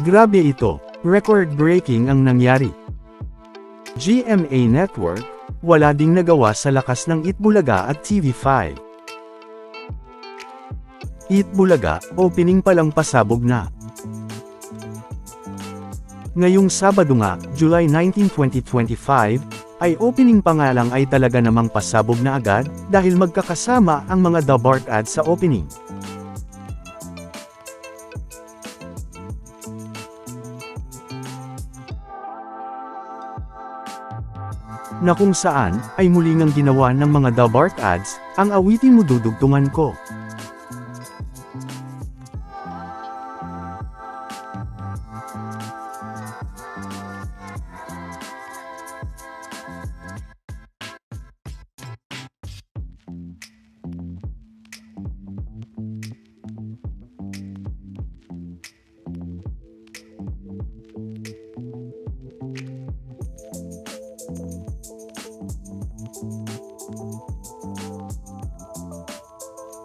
Grabe ito, record-breaking ang nangyari. GMA Network, wala ding nagawa sa lakas ng Itbulaga at TV5. Itbulaga, opening pa lang pasabog na. Ngayong Sabado nga, July 19, 2025, ay opening pa nga lang ay talaga namang pasabog na agad, dahil magkakasama ang mga The Bark ads sa opening. Na kung saan, ay muli ngang ginawa ng mga The Bark ads, ang awitin mo dudugtungan ko.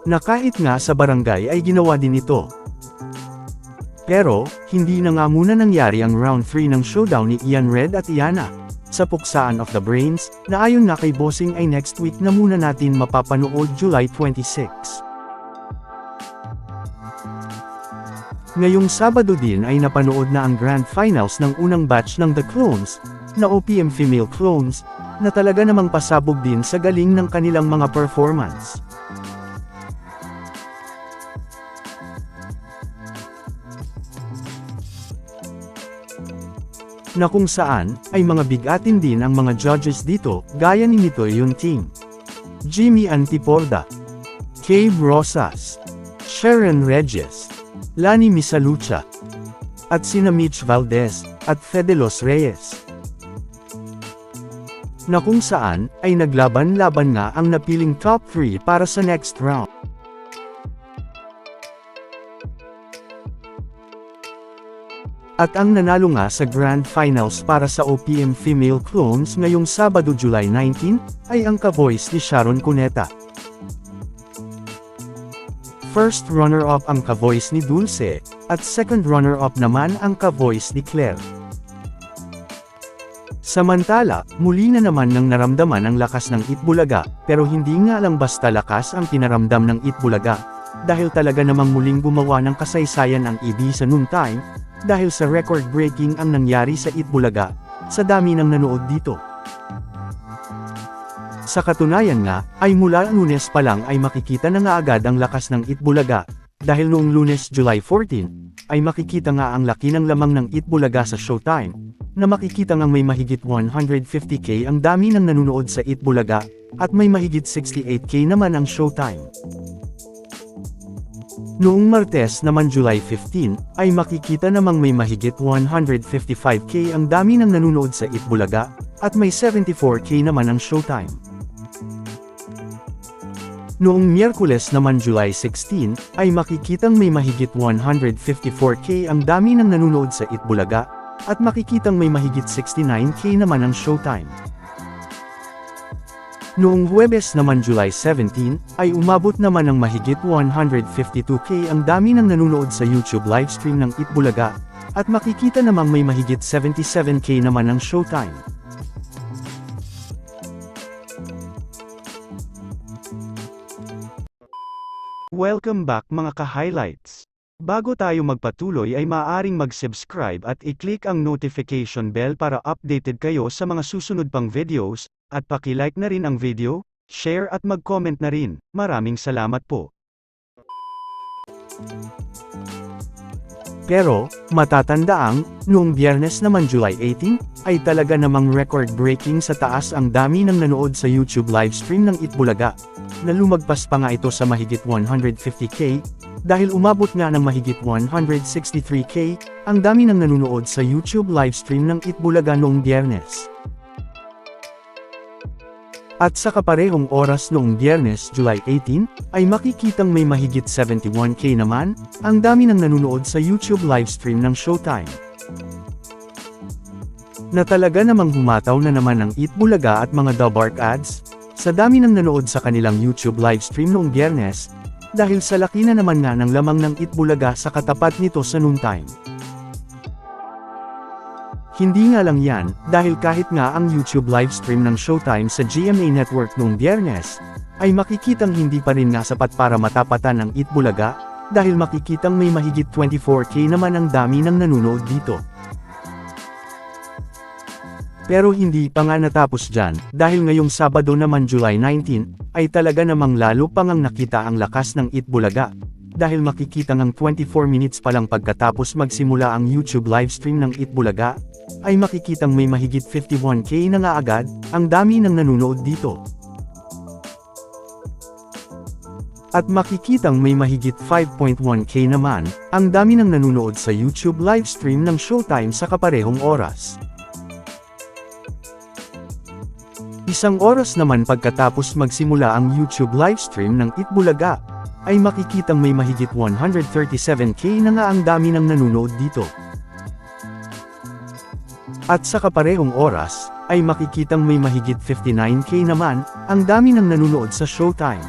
Na kahit nga sa barangay ay ginawa din ito. Pero, hindi na nga muna nangyari ang round 3 ng showdown ni Ian Red at Iana. Sa Puksaan of the Brains, na ayon na kay Bossing ay next week na muna natin mapapanood July 26. Ngayong Sabado din ay napanood na ang grand finals ng unang batch ng The Clones, na OPM Female Clones, na talaga namang pasabog din sa galing ng kanilang mga performance. Na kung saan, ay mga bigatin din ang mga judges dito, gaya ni Mitoy yung team. Jimmy Antiporda, Kay Rosas, Sharon Regis, Lani Misalucha, at sina Mitch Valdez, at Fedelos Reyes. Na kung saan, ay naglaban-laban nga ang napiling top 3 para sa next round. At ang nanalo nga sa Grand Finals para sa OPM Female Clones ngayong Sabado July 19, ay ang ka-voice ni Sharon Cuneta. First runner-up ang ka-voice ni Dulce, at second runner-up naman ang ka-voice ni Claire. Samantala, muli na naman nang naramdaman ang lakas ng Itbulaga, pero hindi nga lang basta lakas ang pinaramdam ng Itbulaga, dahil talaga namang muling gumawa ng kasaysayan ang EB sa noon time, dahil sa record-breaking ang nangyari sa Itbulaga, sa dami ng nanood dito. Sa katunayan nga, ay mula lunes pa lang ay makikita na nga agad ang lakas ng Itbulaga, dahil noong lunes July 14, ay makikita nga ang laki ng lamang ng Itbulaga sa Showtime, na makikita ngang may mahigit 150k ang dami ng nanonood sa Itbulaga, at may mahigit 68k naman ang Showtime. Noong Martes naman July 15, ay makikita namang may mahigit 155k ang dami ng nanonood sa Itbulaga, at may 74k naman ang Showtime. Noong Miyerkules naman July 16, ay makikitang may mahigit 154k ang dami ng nanonood sa Itbulaga, at makikitang may mahigit 69k naman ang Showtime. Noong Huwebes naman July 17, ay umabot naman ng mahigit 152k ang dami ng nanonood sa YouTube livestream ng Itbulaga, at makikita namang may mahigit 77k naman ang Showtime. Welcome back mga ka-highlights. Bago tayo magpatuloy ay maaaring mag-subscribe at i-click ang notification bell para updated kayo sa mga susunod pang videos, at paki-like na rin ang video, share at mag-comment na rin. Maraming salamat po. Pero, matatandaang, noong biyernes naman July 18, ay talaga namang record-breaking sa taas ang dami ng nanood sa YouTube livestream ng Itbulaga, na lumagpas pa nga ito sa mahigit 150k, dahil umabot nga ng mahigit 163k, ang dami ng nanonood sa YouTube livestream ng Itbulaga noong biyernes. At sa kaparehong oras noong biyernes July 18, ay makikitang may mahigit 71k naman, ang dami ng nanonood sa YouTube livestream ng Showtime. Na talaga namang humataw na naman ang Itbulaga at mga The Bark ads, sa dami ng nanood sa kanilang YouTube livestream noong biyernes, dahil sa laki na naman nga ng lamang ng Itbulaga sa katapat nito sa noontime. Hindi nga lang yan, dahil kahit nga ang YouTube livestream ng Showtime sa GMA Network noong biyernes, ay makikitang hindi pa rin nga sapat para matapatan ng Itbulaga, dahil makikitang may mahigit 24k naman ang dami ng nanonood dito. Pero hindi pa nga natapos dyan, dahil ngayong Sabado naman July 19, ay talaga namang lalo pang ang nakita ang lakas ng Itbulaga. Dahil makikita ng 24 minutes pa lang pagkatapos magsimula ang YouTube livestream ng Itbulaga, ay makikitang may mahigit 51k na nga agad, ang dami ng nanonood dito. At makikitang may mahigit 5.1k naman, ang dami ng nanonood sa YouTube livestream ng Showtime sa kaparehong oras. Isang oras naman pagkatapos magsimula ang YouTube livestream ng Itbulaga, ay makikitang may mahigit 137k na nga ang dami ng nanonood dito. At sa kaparehong oras, ay makikitang may mahigit 59k naman, ang dami ng nanonood sa Showtime.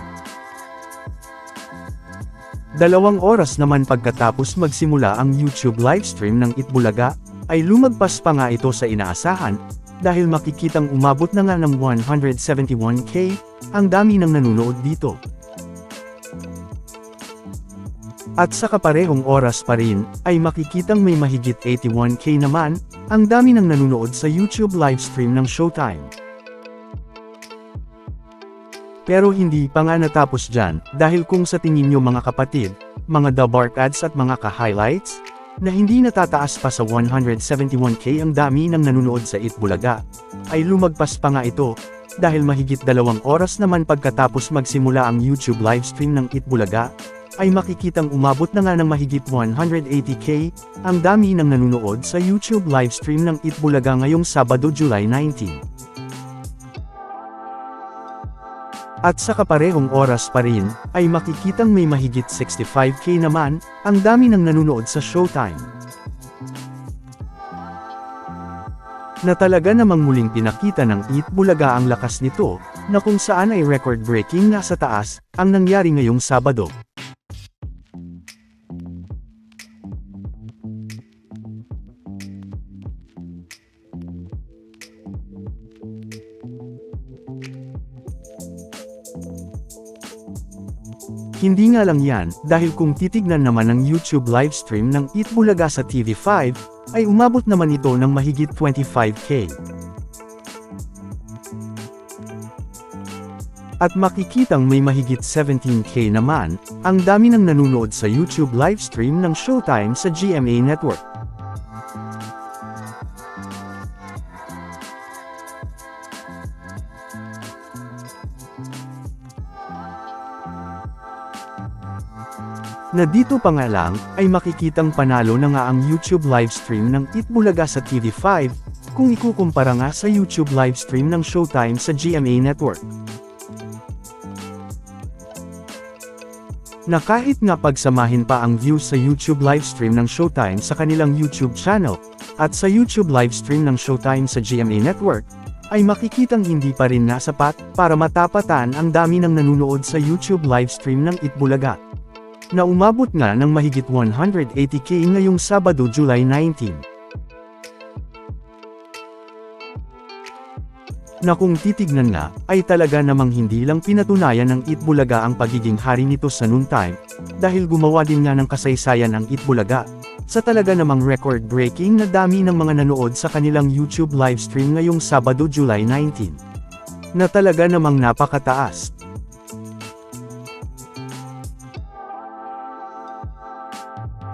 Dalawang oras naman pagkatapos magsimula ang YouTube livestream ng Itbulaga, ay lumagpas pa nga ito sa inaasahan, dahil makikitang umabot na nga ng 171k, ang dami ng nanonood dito. At sa kaparehong oras pa rin, ay makikitang may mahigit 81k naman, ang dami ng nanonood sa YouTube livestream ng Showtime. Pero hindi pa nga natapos dyan, dahil kung sa tingin nyo mga kapatid, mga The Bark ads at mga ka-highlights, na hindi natataas pa sa 171k ang dami ng nanonood sa Itbulaga, ay lumagpas pa nga ito, dahil mahigit dalawang oras naman pagkatapos magsimula ang YouTube livestream ng Itbulaga, ay makikitang umabot na nga ng mahigit 180k, ang dami ng nanonood sa YouTube livestream ng Itbulaga ngayong Sabado July 19. At sa kaparehong oras pa rin, ay makikitang may mahigit 65k naman, ang dami ng nanonood sa Showtime. Na talaga namang muling pinakita ng Eat Bulaga ang lakas nito, na kung saan ay record-breaking nga sa taas, ang nangyari ngayong Sabado. Hindi nga lang yan, dahil kung titignan naman ng YouTube livestream ng Eat Bulaga sa TV5, ay umabot naman ito ng mahigit 25k. At makikitang may mahigit 17k naman, ang dami ng nanonood sa YouTube livestream ng Showtime sa GMA Network. Na dito pa nga lang, ay makikitang panalo na nga ang YouTube livestream ng Itbulaga sa TV5, kung ikukumpara nga sa YouTube livestream ng Showtime sa GMA Network. Na kahit nga pagsamahin pa ang views sa YouTube livestream ng Showtime sa kanilang YouTube channel, at sa YouTube livestream ng Showtime sa GMA Network, ay makikitang hindi pa rin nasapat para matapatan ang dami ng nanonood sa YouTube livestream ng Itbulaga na umabot nga ng mahigit 180k ngayong Sabado July 19. Na kung titignan nga, ay talaga namang hindi lang pinatunayan ng Itbulaga ang pagiging hari nito sa noontime, dahil gumawa din nga ng kasaysayan ang Itbulaga, sa talaga namang record-breaking na dami ng mga nanood sa kanilang YouTube livestream ngayong Sabado July 19. Na talaga namang napakataas,